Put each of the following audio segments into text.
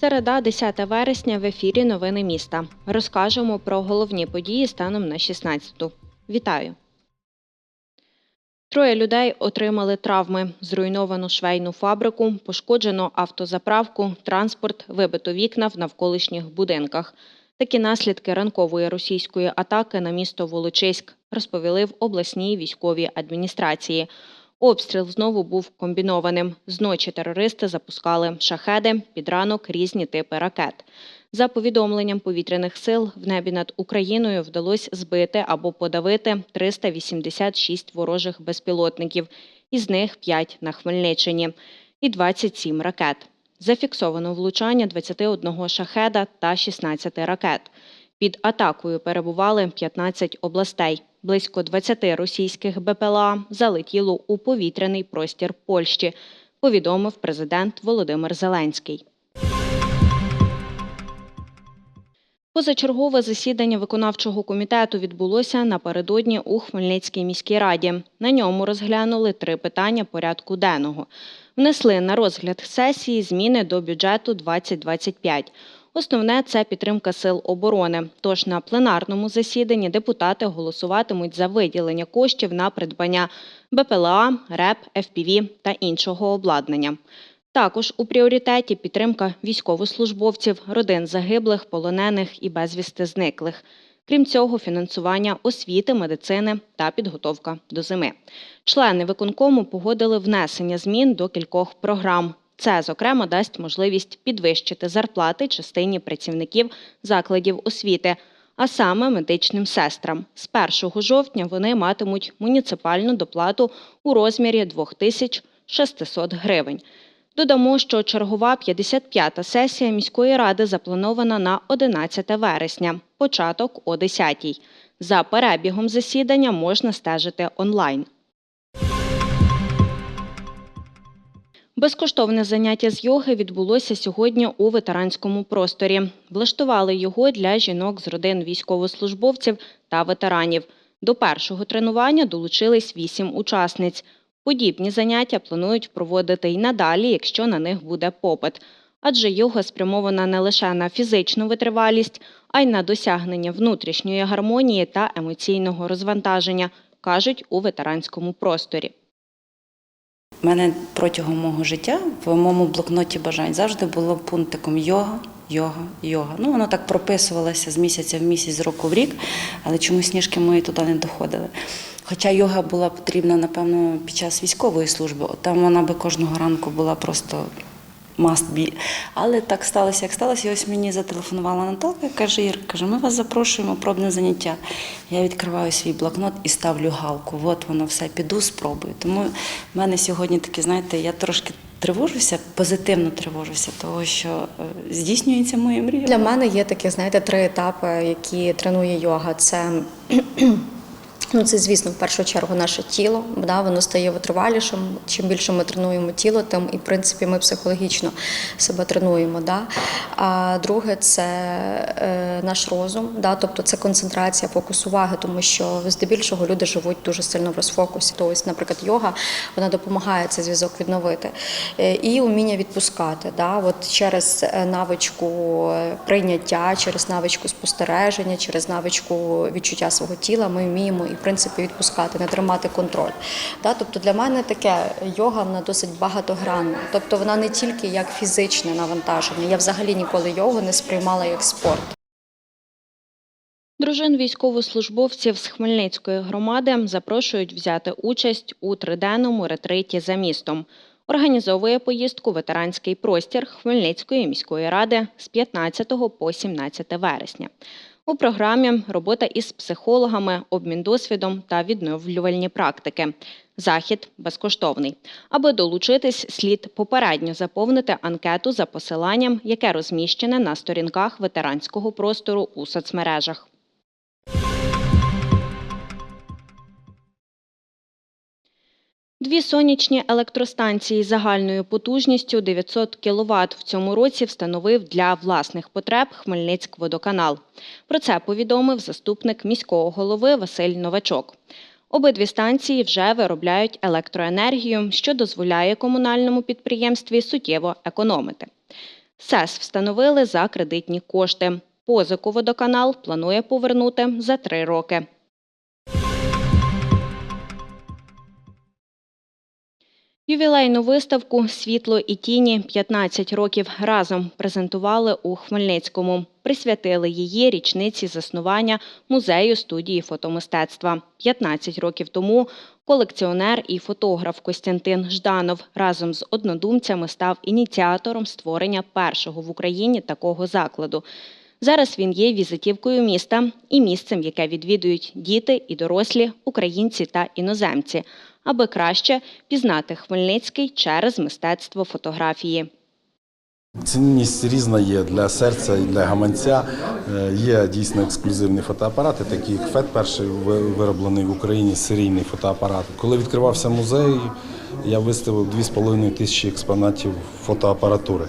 Середа, 10 вересня в ефірі Новини міста. Розкажемо про головні події станом на 16-ту. Вітаю! Троє людей отримали травми: зруйновану швейну фабрику, пошкоджено автозаправку, транспорт, вибито вікна в навколишніх будинках. Такі наслідки ранкової російської атаки на місто Волочиськ розповіли в обласній військовій адміністрації. Обстріл знову був комбінованим. Зночі терористи запускали шахеди, під ранок різні типи ракет. За повідомленням повітряних сил, в небі над Україною вдалося збити або подавити 386 ворожих безпілотників, із них 5 на Хмельниччині, і 27 ракет. Зафіксовано влучання 21 шахеда та 16 ракет. Під атакою перебували 15 областей. Близько 20 російських БПЛА залетіло у повітряний простір Польщі, повідомив президент Володимир Зеленський. Позачергове засідання виконавчого комітету відбулося напередодні у Хмельницькій міській раді. На ньому розглянули три питання порядку денного. Внесли на розгляд сесії зміни до бюджету 2025. Основне це підтримка сил оборони. Тож на пленарному засіданні депутати голосуватимуть за виділення коштів на придбання БПЛА, РЕП, ФПВ та іншого обладнання. Також у пріоритеті підтримка військовослужбовців, родин загиблих, полонених і безвісти зниклих. Крім цього, фінансування освіти, медицини та підготовка до зими. Члени виконкому погодили внесення змін до кількох програм. Це, зокрема, дасть можливість підвищити зарплати частині працівників закладів освіти, а саме медичним сестрам. З 1 жовтня вони матимуть муніципальну доплату у розмірі 2600 гривень. Додамо, що чергова 55-та сесія міської ради запланована на 11 вересня, початок о 10-й. За перебігом засідання можна стежити онлайн. Безкоштовне заняття з йоги відбулося сьогодні у ветеранському просторі. Влаштували його для жінок з родин військовослужбовців та ветеранів. До першого тренування долучились вісім учасниць. Подібні заняття планують проводити й надалі, якщо на них буде попит. Адже йога спрямована не лише на фізичну витривалість, а й на досягнення внутрішньої гармонії та емоційного розвантаження, кажуть у ветеранському просторі. У мене протягом мого життя в моєму блокноті бажань завжди було пунктиком йога, йога, йога. Ну, воно так прописувалося з місяця в місяць, з року в рік, але чомусь ніжки мої туди не доходили. Хоча йога була потрібна, напевно, під час військової служби, там вона би кожного ранку була просто must be. Але так сталося, як сталося. І ось мені зателефонувала Наталка каже, Ір, каже, ми вас запрошуємо, пробне заняття. Я відкриваю свій блокнот і ставлю галку. От воно все, піду, спробую. Тому в мене сьогодні таке, знаєте, я трошки тривожуся, позитивно тривожуся, того що е, здійснюється моя мрія. Для мене є такі, знаєте, три етапи, які тренує йога. Це Ну, це, звісно, в першу чергу наше тіло, да, воно стає витривалішим. Чим більше ми тренуємо тіло, тим і в принципі ми психологічно себе тренуємо. Да. А друге це е, наш розум, да, тобто це концентрація, фокус уваги, тому що здебільшого люди живуть дуже сильно в розфокусі. То ось, наприклад, йога вона допомагає цей зв'язок відновити. Е, І уміння відпускати. Да, от через е, навичку е, прийняття, через навичку спостереження, через навичку відчуття свого тіла ми вміємо і в принципі відпускати, не тримати контроль. Да? Тобто для мене таке йога вона досить багатогранна. Тобто вона не тільки як фізичне навантаження. Я взагалі ніколи йогу не сприймала як спорт. Дружин військовослужбовців з Хмельницької громади запрошують взяти участь у триденному ретриті за містом. Організовує поїздку ветеранський простір Хмельницької міської ради з 15 по 17 вересня. У програмі робота із психологами, обмін досвідом та відновлювальні практики. Захід безкоштовний. Аби долучитись, слід попередньо заповнити анкету за посиланням, яке розміщене на сторінках ветеранського простору у соцмережах. Дві сонячні електростанції загальною потужністю 900 кВт в цьому році встановив для власних потреб Хмельницькводоканал. Про це повідомив заступник міського голови Василь Новачок. Обидві станції вже виробляють електроенергію, що дозволяє комунальному підприємстві суттєво економити. СЕС встановили за кредитні кошти. Позику водоканал планує повернути за три роки. Ювілейну виставку Світло і тіні 15 років разом презентували у Хмельницькому. Присвятили її річниці заснування музею студії фотомистецтва. 15 років тому колекціонер і фотограф Костянтин Жданов разом з однодумцями став ініціатором створення першого в Україні такого закладу. Зараз він є візитівкою міста і місцем, яке відвідують діти і дорослі, українці та іноземці, аби краще пізнати Хмельницький через мистецтво фотографії. Цінність різна є для серця і для гаманця. Е, Є дійсно ексклюзивні фотоапарати, такі як ФЕД, перший вироблений в Україні серійний фотоапарат. Коли відкривався музей, я виставив 2,5 тисячі експонатів фотоапаратури.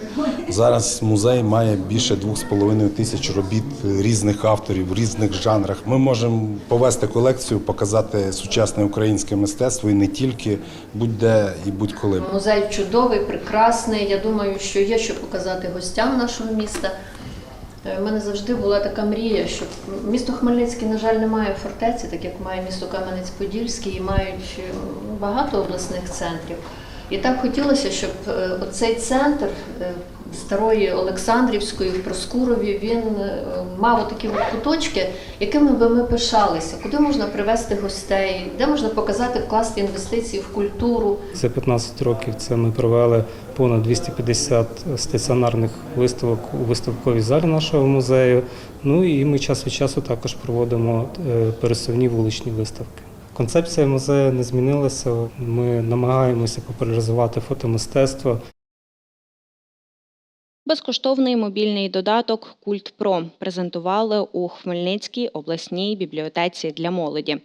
Зараз музей має більше 2,5 тисяч робіт різних авторів в різних жанрах. Ми можемо повести колекцію, показати сучасне українське мистецтво і не тільки будь-де і будь-коли. Музей чудовий, прекрасний. Я думаю, що є що показати гостям нашого міста. Е, У мене завжди була така мрія, що місто Хмельницький, на жаль, не має фортеці, так як має місто Кам'янець-Подільський і мають е, багато обласних центрів. І так хотілося, щоб е, оцей центр е, старої Олександрівської в Проскурові він е, мав такі куточки, якими би ми пишалися, куди можна привезти гостей, де можна показати, вкласти інвестиції в культуру. За 15 років це ми провели понад 250 стаціонарних виставок у виставковій залі нашого музею. Ну і ми час від часу також проводимо е, пересувні вуличні виставки. Концепція музею не змінилася. Ми намагаємося популяризувати фотомистецтво. Безкоштовний мобільний додаток Культ Про презентували у Хмельницькій обласній бібліотеці для молоді.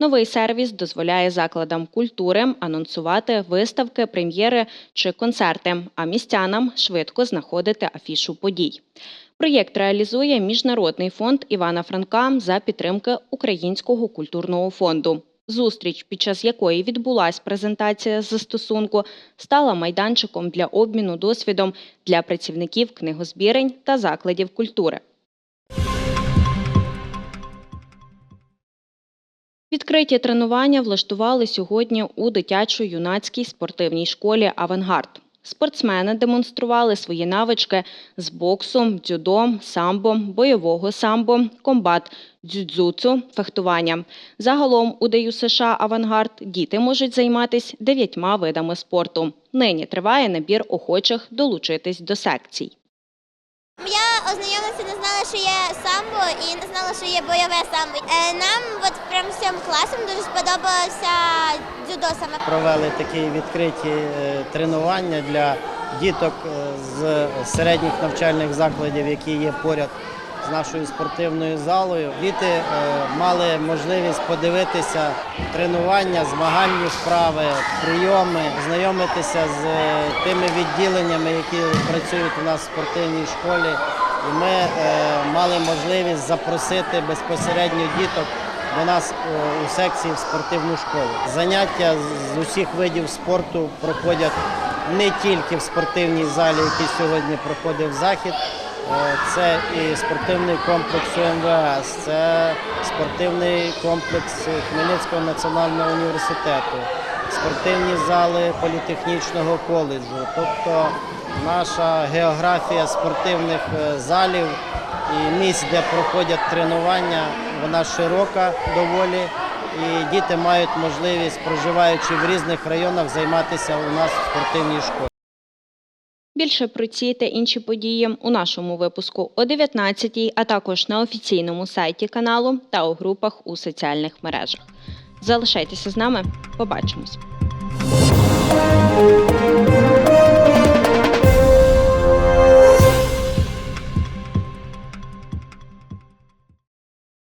Новий сервіс дозволяє закладам культури анонсувати виставки, прем'єри чи концерти, а містянам швидко знаходити афішу подій. Проєкт реалізує Міжнародний фонд Івана Франка за підтримки Українського культурного фонду. Зустріч, під час якої відбулася презентація застосунку, стала майданчиком для обміну досвідом для працівників книгозбірень та закладів культури. Відкриті тренування влаштували сьогодні у дитячо-юнацькій спортивній школі Авангард. Спортсмени демонстрували свої навички з боксу, дзюдо, самбо, бойового самбо, комбат, дзюдзуцу, фехтування. Загалом у ДЮ США Авангард діти можуть займатися дев'ятьма видами спорту. Нині триває набір охочих долучитись до секцій. Я ознайомилася, не знала, що є самбо, і не знала, що є бойове самбо. Е, Нам от прямо з цим класом дуже сподобалося дзюдо саме. Провели такі відкриті е, тренування для діток е, з середніх навчальних закладів, які є поряд з нашою спортивною залою. Діти мали можливість подивитися тренування, змагальні вправи, прийоми, знайомитися з тими відділеннями, які працюють у нас в спортивній школі. І ми е, мали можливість запросити безпосередньо діток до нас е, у секції в спортивну школу. Заняття з усіх видів спорту проходять не тільки в спортивній залі, який сьогодні проходив захід. Е, Це і спортивний комплекс УМВС, це спортивний комплекс Хмельницького національного університету, спортивні зали політехнічного коледжу. Тобто наша географія спортивних е, залів і місць, де проходять тренування, вона широка доволі. І діти мають можливість, проживаючи в різних районах, займатися у нас в спортивній школі. Більше про ці та інші події у нашому випуску о 19-й, а також на офіційному сайті каналу та у групах у соціальних мережах. Залишайтеся з нами, побачимось.